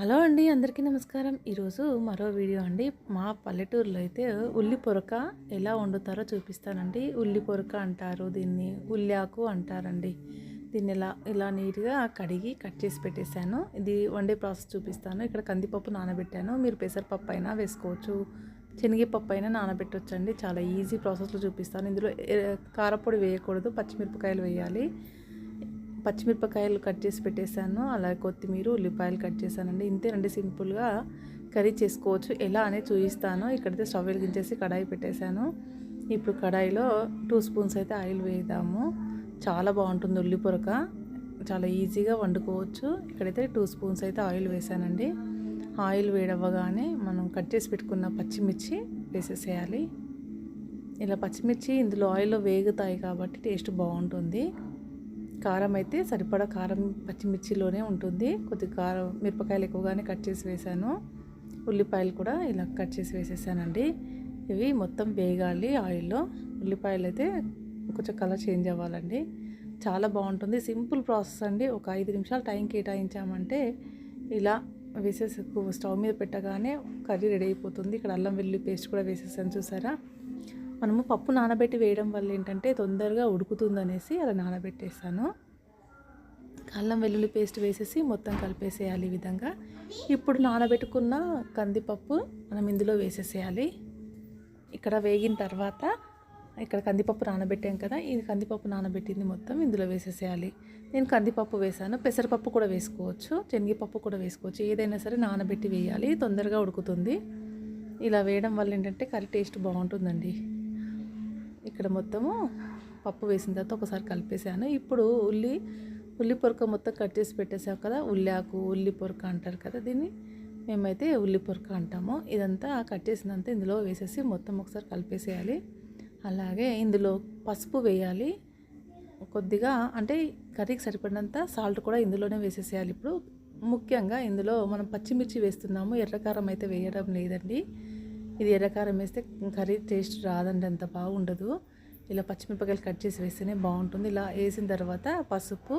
Hello అండి అందరికీ నమస్కారం. ఈరోజు మరో వీడియో అండి. మా పల్లెటూరులో అయితే ఉల్లి పొరక ఎలా వండుతారో చూపిస్తానండి. ఉల్లి పొరక అంటారు దీన్ని ఉల్లాకు అంటారండి. దీన్ని ఇలా ఇలా నీట్గా కడిగి కట్ చేసి పెట్టేశాను. ఇది వండే ప్రాసెస్ చూపిస్తాను. ఇక్కడ కందిపప్పు నానబెట్టాను. మీరు పెసరపప్పు అయినా వేసుకోవచ్చు. శనగపప్పు అయినా నానబెట్టొచ్చండి. చాలా ఈజీ ప్రాసెస్లో చూపిస్తాను. ఇందులో ఏ- కారపొడి వేయకూడదు. పచ్చిమిరపకాయలు వేయాలి. పచ్చిమిరపకాయలు కట్ చేసి పెట్టేశాను. అలాగే కొత్తిమీర ఉల్లిపాయలు కట్ చేశానండి. ఇంతేనండి సింపుల్గా కర్రీ చేసుకోవచ్చు. ఎలా అనేది చూపిస్తాను. ఇక్కడైతే స్టవ్ వెలిగించేసి కడాయి పెట్టేశాను. ఇప్పుడు కడాయిలో టూ స్పూన్స్ అయితే ఆయిల్ వేద్దాము. చాలా బాగుంటుంది ఉల్లి పొరక. చాలా ఈజీగా వండుకోవచ్చు. ఇక్కడైతే టూ స్పూన్స్ అయితే ఆయిల్ వేసానండి ఆయిల్ వేడవ్వగానే మనం కట్ చేసి పెట్టుకున్న పచ్చిమిర్చి వేసేసేయాలి. ఇలా పచ్చిమిర్చి ఇందులో ఆయిల్లో వేగుతాయి కాబట్టి టేస్ట్ బాగుంటుంది. కారం అయితే సరిపడా కారం పచ్చిమిర్చిలోనే ఉంటుంది. కొద్ది కారం మిరపకాయలు ఎక్కువగానే కట్ చేసి వేసాను. ఉల్లిపాయలు కూడా ఇలా కట్ చేసి వేసేసానండి. ఇవి మొత్తం వేగాలి ఆయిల్లో. ఉల్లిపాయలు అయితే కొంచెం కలర్ చేంజ్ అవ్వాలండి. చాలా బాగుంటుంది. సింపుల్ ప్రాసెస్ అండి. ఒక ఐదు నిమిషాలు టైం కేటాయించామంటే ఇలా వేసేసి స్టవ్ మీద పెట్టగానే కర్రీ రెడీ అయిపోతుంది. ఇక్కడ అల్లం వెల్లుల్లి పేస్ట్ కూడా వేసేసాను చూసారా? మనము పప్పు నానబెట్టి వేయడం వల్ల ఏంటంటే తొందరగా ఉడుకుతుందనేసి అలా నానబెట్టేసాను అల్లం వెల్లుల్లి పేస్ట్ వేసేసి మొత్తం కలిపేసేయాలి ఈ విధంగా. ఇప్పుడు నానబెట్టుకున్న కందిపప్పు మనం ఇందులో వేసేసేయాలి. ఇక్కడ వేగిన తర్వాత ఇక్కడ కందిపప్పు నానబెట్టాం కదా ఇది కందిపప్పు నానబెట్టింది మొత్తం ఇందులో వేసేసేయాలి. నేను కందిపప్పు వేసాను పెసరపప్పు కూడా వేసుకోవచ్చు శనగపప్పు కూడా వేసుకోవచ్చు ఏదైనా సరే నానబెట్టి వేయాలి తొందరగా ఉడుకుతుంది. ఇలా వేయడం వల్ల ఏంటంటే కర్రీ టేస్ట్ బాగుంటుందండి. ఇక్కడ మొత్తము పప్పు వేసిన తర్వాత ఒకసారి కలిపేసాను. ఇప్పుడు ఉల్లి ఉల్లి పొరక మొత్తం కట్ చేసి పెట్టేసాం కదా ఉల్లాకు ఉల్లి పొరక అంటారు కదా దీన్ని. మేమైతే ఉల్లి పొరక అంటాము. ఇదంతా కట్ చేసినంత ఇందులో వేసేసి మొత్తం ఒకసారి కలిపేసేయాలి. అలాగే ఇందులో పసుపు వేయాలి. కొద్దిగా అంటే కర్రీకి సరిపడినంత సాల్ట్ కూడా ఇందులోనే వేసేసేయాలి. ఇప్పుడు ముఖ్యంగా ఇందులో మనం పచ్చిమిర్చి వేస్తున్నాము. ఎర్రకారం అయితే వేయడం లేదండి. ఇది ఎర్రకారం వేస్తే కర్రీ టేస్ట్ రాదండి అంత బాగుండదు. ఇలా పచ్చిమిరపకాయలు కట్ చేసి వేస్తేనే బాగుంటుంది. ఇలా వేసిన తర్వాత పసుపు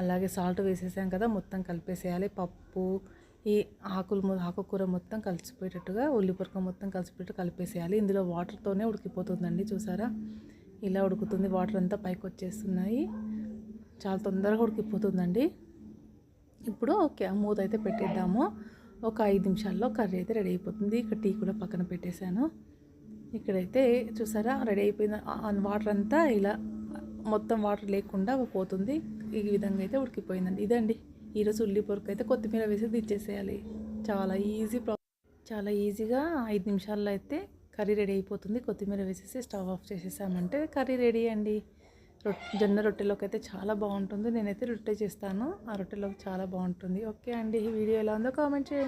అలాగే సాల్ట్ వేసేసాం కదా మొత్తం కలిపేసేయాలి. పప్పు ఈ ఆకులు ఆకుకూర మొత్తం కలిసిపోయేటట్టుగా ఉల్లిపొరక మొత్తం కలిసిపోయేట్టు కలిపేసేయాలి. ఇందులో వాటర్తోనే ఉడికిపోతుందండి చూసారా? ఇలా ఉడుకుతుంది. వాటర్ అంతా పైకి వచ్చేస్తున్నాయి. చాలా తొందరగా ఉడికిపోతుందండి. ఇప్పుడు ఓకే మూత అయితే పెట్టేద్దాము. ఒక ఐదు నిమిషాల్లో కర్రీ అయితే రెడీ అయిపోతుంది. ఇక్కడ టీ కూడా పక్కన పెట్టేశాను. ఇక్కడైతే చూసారా రెడీ అయిపోయిన వాటర్ అంతా ఇలా మొత్తం వాటర్ లేకుండా పోతుంది. ఈ విధంగా అయితే ఉడికిపోయిందండి. ఇదండి. ఈరోజు ఉల్లి పొరకు అయితే కొత్తిమీర వేసి దించేసేయాలి. చాలా ఈజీ ప్రా చాలా ఈజీగా ఐదు నిమిషాల్లో అయితే కర్రీ రెడీ అయిపోతుంది. కొత్తిమీర వేసేసి స్టవ్ ఆఫ్ చేసేసామంటే కర్రీ రెడీ అండి. రొట్టె జొన్న రొట్టెలోకి అయితే చాలా బాగుంటుంది. నేనైతే రొట్టె చేస్తాను. ఆ రొట్టెలోకి చాలా బాగుంటుంది. ఓకే అండి. ఈ వీడియో ఎలా ఉందో కామెంట్ చేయండి.